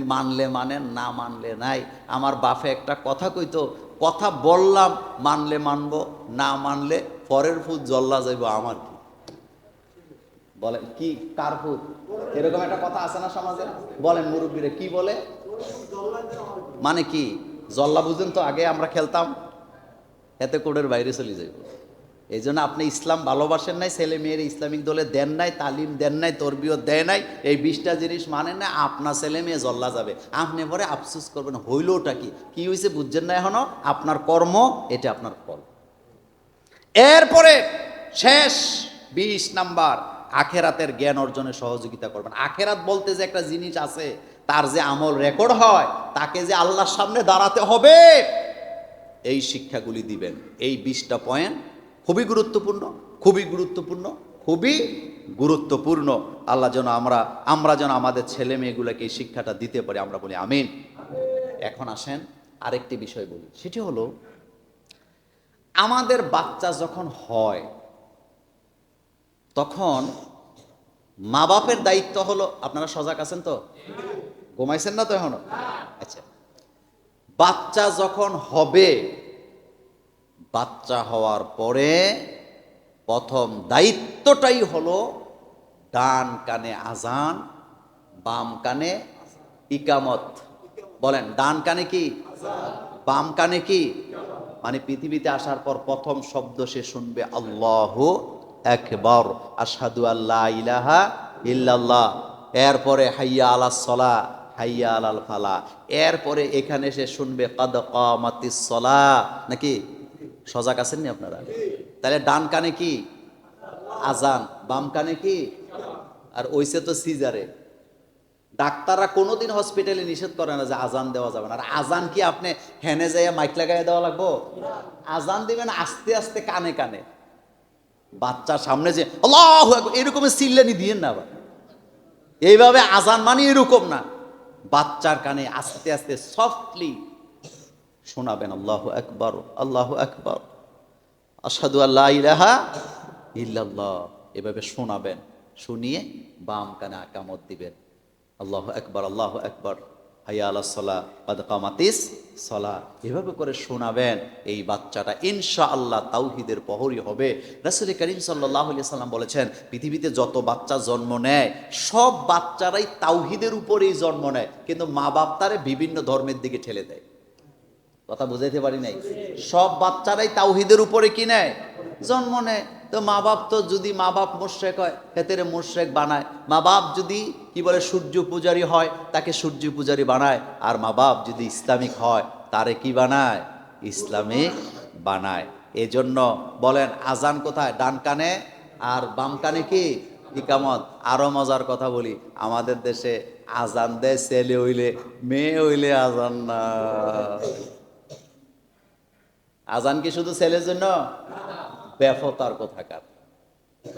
মানলে মানেন না মানলে নাই। আমার বাপে একটা কথা কইতো, কথা বললাম, মানলে মানবো, না মানলে পরের ফুট জল্লা যাইব আমার কি? বলেন, কি? কার ফুট এরকম একটা কথা আছে না সমাজে? বলেন, মুরব্বীরা, কি বলে? মানে কি? জল্লা বুঝেন তো, আগে আমরা খেলতাম, এতে কোডের বাইরে চলে যাইব। এই জন্য আপনি ইসলাম ভালোবাসেন নাই, ছেলে মেয়ের ইসলামিক দলে দেন নাই, তালিম দেন নাই তরবিও দেয় নাই, এই বিশটা জিনিস মানেন না, আপনার ছেলে মেয়ে জল্লা যাবে। আপনি পরে আফসুস করবেন, হইলটা কি? কি হয়েছে বুঝছেন না এখনও? আপনার কর্ম, এটা আপনার ফল। এরপরে শেষ বিশ নাম্বার, আখেরাতের জ্ঞান অর্জনে সহযোগিতা করবেন। আখেরাত বলতে যে একটা জিনিস আছে, তার যে আমল রেকর্ড হয়, তাকে যে আল্লাহর সামনে দাঁড়াতে হবে, এই শিক্ষাগুলি দিবেন। এই বিশটা পয়েন্ট খুবই গুরুত্বপূর্ণ খুবই গুরুত্বপূর্ণ খুবই গুরুত্বপূর্ণ। আল্লাহ যেন আমরা আমরা যেন আমাদের ছেলে মেয়েগুলোকে এই শিক্ষাটা দিতে পারি, আমরা বলি আমিন। এখন আসেন আরেকটি বিষয় বলি, সেটি হলো, আমাদের বাচ্চা যখন হয়, তখন মা বাপের দায়িত্ব হলো, আপনারা সজাগ আছেন তো? ঘুমাইছেন না তো এখনও? আচ্ছা বাচ্চা যখন হবে বাচ্চা হওয়ার পরে প্রথম দায়িত্বটাই হলো ডান কানে আজান, বাম কানে ইকামত। বলেন, ডান কানে কি? বাম কানে কি? মানে পৃথিবীতে আসার পর প্রথম শব্দ সে শুনবে, আল্লাহ একবার আসাদু আল্লাহ ইলাহা ইল্লাল্লাহ। এরপরে, হাইয়া আলা সলা হাইয়া আলাল ফালা এরপরে এখানে সে শুনবে, কদ কামাতিস সলা নাকি? সজাগ আছেন নি আপনারা? তাহলে ডান কানে কি? আজান, বাম কানে কি? আর ওইসে তো সিজারে। ডাক্তাররা কোনোদিন হসপিটালে নিষেধ করে না যে আজান দেওয়া যাবে না। আর আজান কি আপনি হেনে যাইয়া মাইক লাগাইয়া দেওয়া লাগবো? আজান দিবেন আস্তে আস্তে কানে কানে। বাচ্চার সামনে যে, আল্লাহ এরকম চিল্লানি দিয়েন না আবার। এইভাবে আজান মানে এরকম না। বাচ্চার কানে আস্তে আস্তে সফটলি শোনাবেন, আল্লাহ একবার আল্লাহ একবার আসাদু আল্লাহ ইলাহা ইল্লাল্লাহ। এভাবে শোনাবেন, শুনিয়ে বাম কানে আকামত দিবেন। আল্লাহ একবার আল্লাহ একবার হাইয়া আল্লাহ সলা কামাতিস সলা। এভাবে করে শোনাবেন, এই বাচ্চাটা ইনশা আল্লাহ তাওহিদের প্রহরী হবে। রাসুল করিম সাল্লাহ সাল্লাম বলেছেন, পৃথিবীতে যত বাচ্চা জন্ম নেয়, সব বাচ্চারাই তাওহিদের উপরেই জন্ম নেয়, কিন্তু মা বাপ তারে বিভিন্ন ধর্মের দিকে ঠেলে দেয়। কথা বুঝাইতে পারি নাই। সব বাচ্চারাই তাওহিদের উপরে কি নেয়? জন্ম নেয়। তো মা বাপ তো যদি মা বাপ মোর্শেক হয় হেতেরে মোর্শেক বানায়। মা বাপ যদি, কি বলে, সূর্য পূজারী হয়, তাকে সূর্য পূজারী বানায়। আর মা বাপ যদি ইসলামিক হয়, তারে কি বানায়? ইসলামিক বানায়। এজন্য বলেন, আজান কোথায়? ডান কানে আর বাম কানে কি? ইকামত। আরও মজার কথা বলি, আমাদের দেশে আজান দেয় ছেলে হইলে, মেয়ে হইলে আজান না। আজান কি শুধু ছেলের জন্য? ব্যাফতার কোথাকার।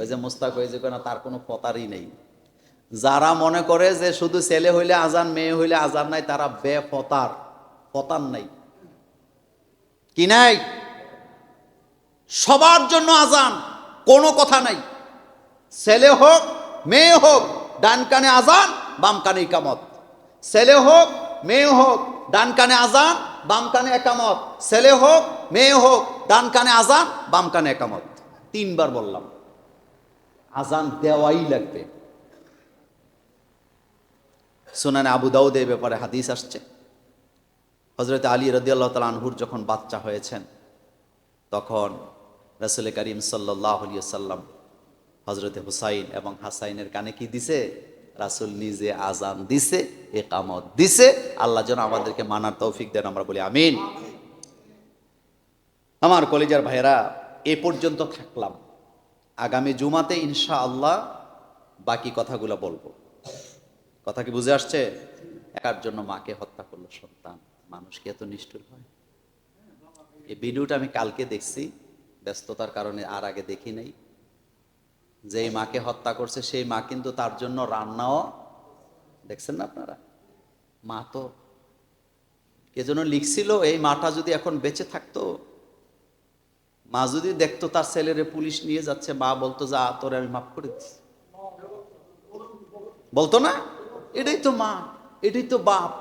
ওই যে মুস্তাক হয়েছে না, তার কোনো ফতারই নেই। যারা মনে করে যে শুধু ছেলে হইলে আজান, মেয়ে হইলে আজান নাই, তারা বেফতার। ফতার নাই। কি নাই? সবার জন্য আজান, কোনো কথা নাই। ছেলে হোক, মেয়ে হোক, ডান কানে আজান, বাম কানে ইকামত। ছেলে হোক, মেয়ে হোক, ডান কানে আজান বাম কানে একামত। ছেলে হোক, মেয়ে হোক, ডান কানে আজান, বাম কানে একামত। তিনবার বললাম। আজান দেওয়াই লাগবে। সুনানে আবু দাউদ এই ব্যাপারে হাদিস আসছে। হজরত আলী রদিয়াল্লাহ তাল আনহুর যখন বাচ্চা হয়েছেন, তখন রসুল করিম সাল্লাহ সাল্লাম হজরতে হুসাইন এবং হাসাইনের কানে কি দিছে? রাসুল নিজে আজান দিছে একামত দিছে, আল্লাহ যেন আমাদেরকে মানার তৌফিক দেন, আমরা বলি আমিন। আমার কলেজার ভাইরা এ পর্যন্ত থাকলাম। আগামী জুমাতে ইনশা আল্লাহ বাকি কথাগুলো বলব। কথা কি বুঝে আসছে? একার জন্য মাকে হত্যা করল সন্তান। মানুষ কি এত নিষ্ঠুর হয়? এই ভিডিওটা আমি কালকে দেখছি, ব্যস্ততার কারণে আর আগে দেখি নাই। যেই মাকে হত্যা করছে, সেই মা কিন্তু তার জন্য রান্নাও দেখছেন না আপনারা? মা তো কে যেন লিখছিল, এই মাটা যদি এখন বেঁচে থাকতো, মা যদি দেখতো তার ছেলেরে পুলিশ নিয়ে যাচ্ছে, মা বলতো, যা, তোরে আমি মাফ করে দিচ্ছি বলতো না? এটাই তো মা, এটাই তো বাপ।